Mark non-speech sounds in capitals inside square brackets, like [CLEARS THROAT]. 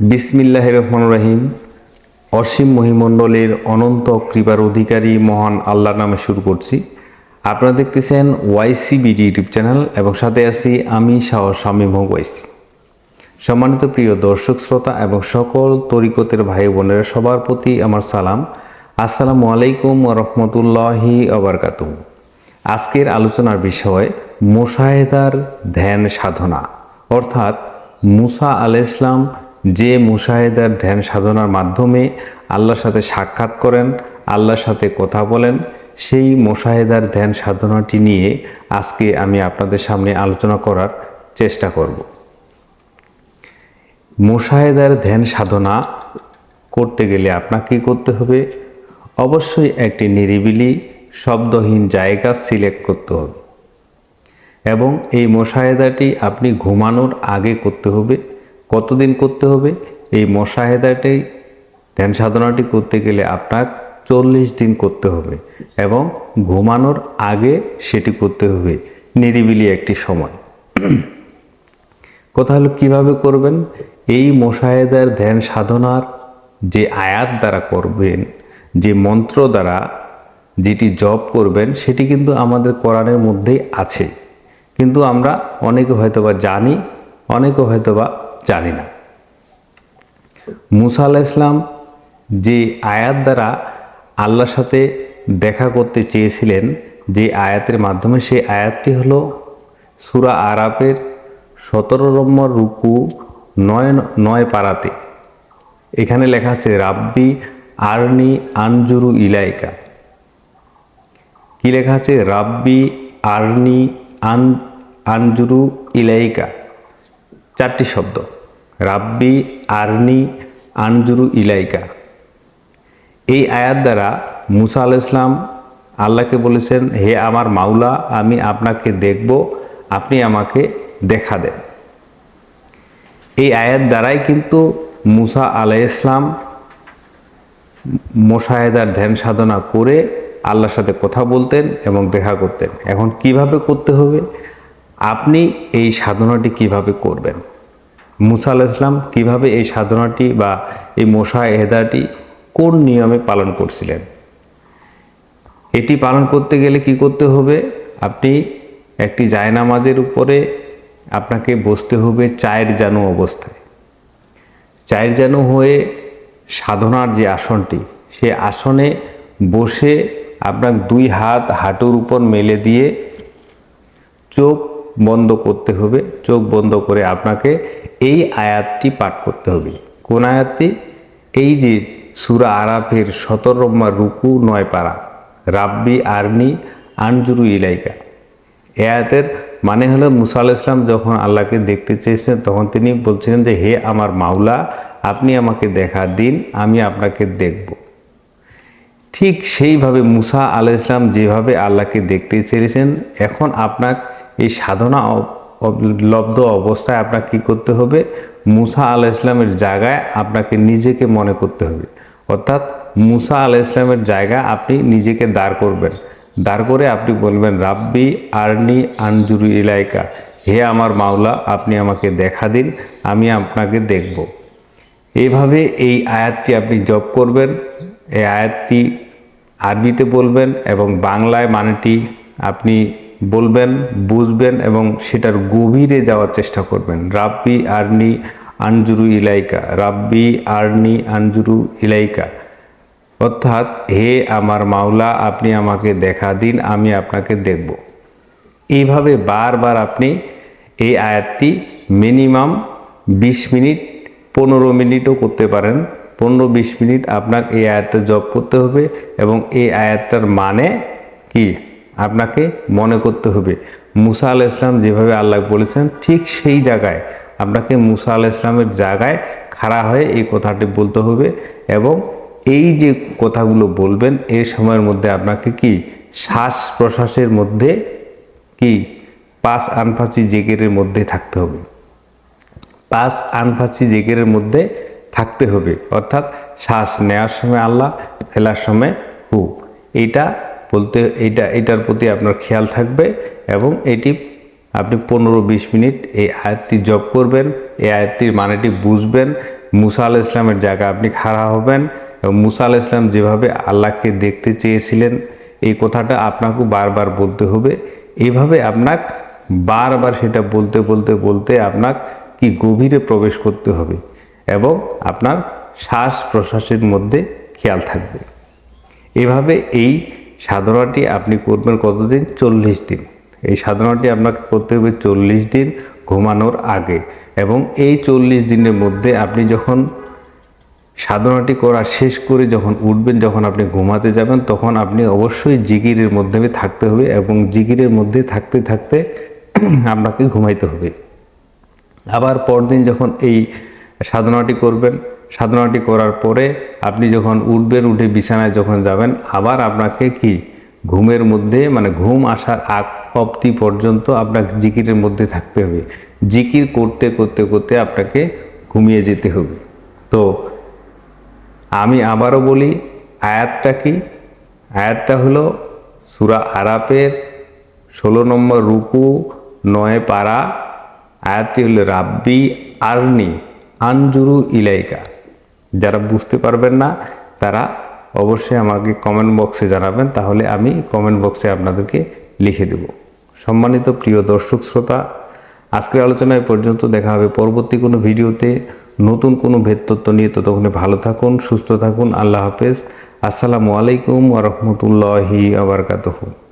বিসমিল্লাহ রহমান রহিম। অসীম মহিমণ্ডলের অনন্ত কৃপার অধিকারী মহান আল্লাহর নামে শুরু করছি। আপনারা দেখতেছেন ওয়াইসিবিডি ইউটিউব চ্যানেল এবং সাথে আছি আমি শাহ শামীম হক ওয়াইসি। সম্মানিত প্রিয় দর্শক, শ্রোতা এবং সকল তরিকতের ভাই বোনেরা, সবার প্রতি আমার সালাম। আসসালামু আলাইকুম রহমতুল্লাহি আবরকাত আজকের আলোচনার বিষয়, মোশাহেদার ধ্যান সাধনা। অর্থাৎ মুসা আল ইসলাম যে মুশাহেদার ধ্যান সাধনার মাধ্যমে আল্লাহর সাথে সাক্ষাৎ করেন, আল্লাহর সাথে কথা বলেন, সেই মোশাহেদার ধ্যান সাধনাটি নিয়ে আজকে আমি আপনাদের সামনে আলোচনা করার চেষ্টা করব। মোশাহেদার ধ্যান সাধনা করতে গেলে আপনাকে কী করতে হবে? অবশ্যই একটি নিরিবিলি, শব্দহীন জায়গা সিলেক্ট করতে হবে। এবং এই মোশাহেদাটি আপনি ঘুমানোর আগে করতে হবে। কতদিন করতে হবে? এই মোশাহেদাটি ধ্যান সাধনাটি করতে গেলে আপনার চল্লিশ দিন করতে হবে এবং ঘুমানোর আগে সেটি করতে হবে নিরিবিলি একটি সময়। কথা হলো, কীভাবে করবেন? এই মোশাহেদার ধ্যান সাধনার যে আয়াত দ্বারা করবেন, যে মন্ত্র দ্বারা যেটি জপ করবেন, সেটি কিন্তু আমাদের কোরআনের মধ্যেই আছে। কিন্তু আমরা অনেকে হয়তোবা জানি, অনেকে হয়তোবা জানি না মুসা আল্লাহ ইসলাম যে আয়াত দ্বারা আল্লাহর সাথে দেখা করতে চেয়েছিলেন, যে আয়াতের মাধ্যমে সেই আয়াতটি হল সুরা আরাফের সতেরো নম্বর রুকু নয় নয় পাড়াতে এখানে লেখা আছে, রাব্বি আরনি আনজুরু ইলাইকা। কি লেখা আছে? রাব্বি আরনি আন, আনজুরু ইলাইকা। চারটি শব্দ। রাব্বি আরনি আনজুরু ইলাইকা। এই আয়াত দ্বারা মুসা আল ইসলাম আল্লাহকে বলেছেন, হে আমার মাওলা, আমি আপনাকে দেখব, আপনি আমাকে দেখা দেন। এই আয়াত দ্বারাই কিন্তু মুসা আলাই ইসলাম মোশাহেদার ধ্যান সাধনা করে আল্লাহর সাথে কথা বলতেন এবং দেখা করতেন। এখন কীভাবে করতে হবে? আপনি এই সাধনাটি কীভাবে করবেন? মুসা আল্লাহ ইসলাম কীভাবে এই সাধনাটি বা এই মোশাহেদাটি কোন নিয়মে পালন করছিলেন? এটি পালন করতে গেলে কি করতে হবে? আপনি একটি জায়নামাজের উপরে আপনাকে বসতে হবে চায়ের জানু অবস্থায়। চায়ের জানু হয়ে সাধনার যে আসনটি, সে আসনে বসে আপনার দুই হাত হাঁটুর উপর মেলে দিয়ে চোখ বন্ধ করতে হবে। চোখ বন্ধ করে আপনাকে এই আয়াতটি পাঠ করতে হবে। কোন আয়াতটি? এই যে সুরা আরাফের সতর নম্বর রুকু নয় পাড়া রাব্বি আরনি আনজুরু ইলাইকা। এ আয়াতের মানে হলো মুসা আল ইসলাম যখন আল্লাহকে দেখতে চেয়েছেন তখন তিনি বলছিলেন যে, হে আমার মাওলা, আপনি আমাকে দেখা দিন, আমি আপনাকে দেখব। ঠিক সেইভাবে মুসা আল ইসলাম যেভাবে আল্লাহকে দেখতে চেয়েছেন, এখন আপনার এই সাধনা লব্ধ অবস্থায় আপনাকে কী করতে হবে? মুসা আল ইসলামের জায়গায় আপনাকে নিজেকে মনে করতে হবে। অর্থাৎ মুসা আল ইসলামের জায়গায় আপনি নিজেকে দাঁড় করবেন। দাঁড় করে আপনি বলবেন, রাব্বি আর্নি আনজুরু ইলাইকা। হে আমার মাওলা, আপনি আমাকে দেখা দিন, আমি আপনাকে দেখব। এইভাবে এই আয়াতটি আপনি জপ করবেন। এই আয়াতটি আরবিতে বলবেন এবং বাংলায় মানেটি আপনি বলবেন, বুঝবেন এবং সেটার গভীরে যাওয়ার চেষ্টা করবেন। রাব্বি আর্নি আনজুরু ইলাইকা, রাব্বি আর্নি আনজুরু ইলাইকা। অর্থাৎ, হে আমার মাওলা, আপনি আমাকে দেখা দিন, আমি আপনাকে দেখব। এইভাবে বারবার আপনি এই আয়াতটি মিনিমাম বিশ মিনিট, পনেরো মিনিটও করতে পারেন। পনেরো বিশ মিনিট আপনার এই আয়াতটা জব করতে হবে এবং এই আয়াতটার মানে কি? আপনাকে মনে করতে হবে। মুসা আল ইসলাম যেভাবে আল্লাহ বলেছেন, ঠিক সেই জায়গায় আপনাকে মুসা আল ইসলামের জায়গায় খাড়া হয়ে এই কথাটি বলতে হবে এবং এই যে কথাগুলো বলবেন এই সময়ের মধ্যে আপনাকে কি শ্বাস প্রশ্বাসের মধ্যে কি পাঁচ আনফাঁচি জেগেরের মধ্যে থাকতে হবে। পাঁচ আনফাঁচি জেগেরের মধ্যে থাকতে হবে। অর্থাৎ শ্বাস নেওয়ার সময় আল্লাহ, ফেলার সময় হু। এইটা বলতে এইটা এটার প্রতি আপনার খেয়াল থাকবে এবং এটি আপনি পনেরো বিশ মিনিট এই আয়াতটি জপ করবেন, এই আয়াতটির মানেটি বুঝবেন, মুসা আল ইসলামের জায়গায় আপনি খাড়া হবেন এবং মুসা আল ইসলাম যেভাবে আল্লাহকে দেখতে চেয়েছিলেন, এই কথাটা আপনাকে বারবার বলতে হবে। এইভাবে আপনার বারবার সেটা বলতে বলতে বলতে আপনার কি গভীরে প্রবেশ করতে হবে এবং আপনার শ্বাস প্রশ্বাসের মধ্যে খেয়াল থাকবে। এভাবে এই সাধনাটি আপনি করবেন কতদিন? চল্লিশ দিন। এই সাধনাটি আপনাকে করতে হবে চল্লিশ দিন ঘুমানোর আগে এবং এই চল্লিশ দিনের মধ্যে আপনি যখন সাধনাটি করা শেষ করে যখন উঠবেন, যখন আপনি ঘুমাতে যাবেন, তখন আপনি অবশ্যই জিগিরের মধ্যে থাকতে হবে এবং জিগিরের মধ্যে থাকতে থাকতে [CLEARS THROAT] আপনাকে ঘুমাইতে হবে। আবার পরদিন যখন এই সাধনাটি করবেন সাধনাটি করার পরে আপনি যখন উঠবেন, উঠে বিছানায় যখন যাবেন, আবার আপনাকে কি? ঘুমের মধ্যে মানে ঘুম আসার আগ অব্দি পর্যন্ত আপনাকে জিকিরের মধ্যে থাকতে হবে। জিকির করতে করতে করতে আপনাকে ঘুমিয়ে যেতে হবে। তো আমি আবারও বলি, আয়াতটা কি? আয়াতটা হলো সুরা আরাপের ষোলো নম্বর রুকু, নয় পাড়া আয়াতটি হলো, রাব্বি আর্নি আনজুরু ইলাইকা। যারা বুঝতে পারবেন না, তারা অবশ্যই আমাকে কমেন্ট বক্সে জানাবেন, তাহলে আমি কমেন্ট বক্সে আপনাদেরকে লিখে দেব। সম্মানিত প্রিয় দর্শক শ্রোতা, আজকের আলোচনায় পর্যন্ত দেখা হবে পরবর্তী কোনো ভিডিওতে। নতুন কোনো ভেদতত্ত্ব নিয়ে ততক্ষণে ভালো থাকুন, সুস্থ থাকুন, আল্লাহ হাফেজ। আসসালামু আলাইকুম ওরহমতুল্লাহি আবরকাতহু